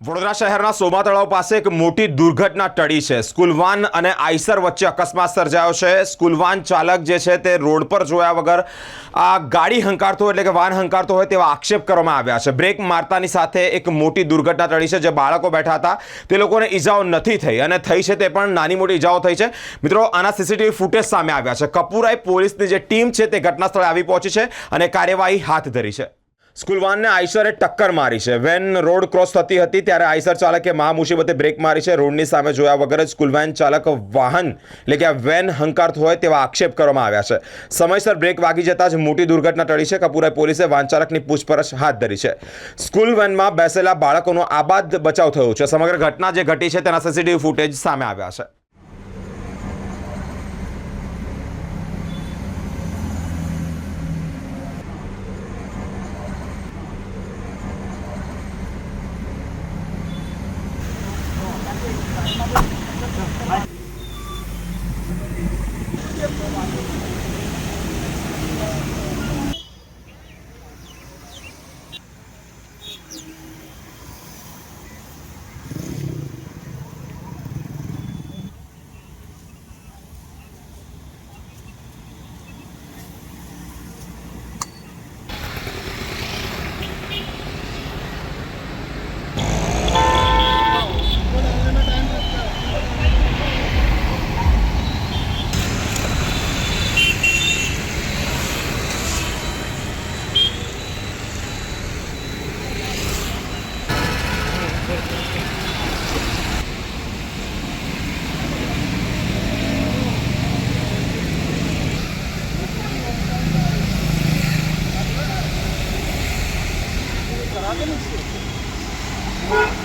વડોદરા શહેરના સોમા તળાવ પાસે એક મોટી દુર્ઘટના ટળી છે. સ્કૂલવાન અને આઈસર વચ્ચે અકસ્માત સર્જાયો છે. સ્કૂલવાન ચાલક જે છે તે રોડ પર જોયા વગર આ ગાડી હંકારતો એટલે કે વાન હંકારતો હોય તેવા આક્ષેપ કરવામાં આવ્યા છે. બ્રેક મારતાની સાથે એક મોટી દુર્ઘટના ટળી છે જે બાળકો બેઠા હતા. તે લોકોને ઈજાઓ નથી થઈ અને થઈ છે તે પણ નાની મોટી ઈજાઓ થઈ છે. મિત્રો, આના સીસીટીવી ફૂટેજ સામે આવ્યા છે. કપૂરાઈ પોલીસની જે ટીમ છે તે ઘટના સ્થળે આવી પહોંચી છે અને કાર્યવાહી હાથ ધરી છે. સ્કૂલ વાનને આઈસરે ટક્કર મારી છે. વેન રોડ ક્રોસ થતી હતી ત્યારે આઈસર ચાલકે મહા મુસીબતે બ્રેક મારી છે. રોડની સામે જોયા વગર જ સ્કૂલ વેન ચાલક વાહન, એટલે કે આ વેન હંકારત હોય તેવા આક્ષેપ કરવામાં આવ્યા છે. સમયસર બ્રેક વાગી જતાં જ મોટી દુર્ઘટના ટળી છે. કપૂરાઈ પોલીસે વાહન ચાલકની પૂછપરછ હાથ ધરી છે. સ્કૂલ વેનમાં બેસેલા બાળકોનો આબાદ બચાવ થયો છે. સમગ્ર ઘટના જે ઘટી છે તેના સીસીટીવી ફૂટેજ સામે આવ્યા છે. Olha isso.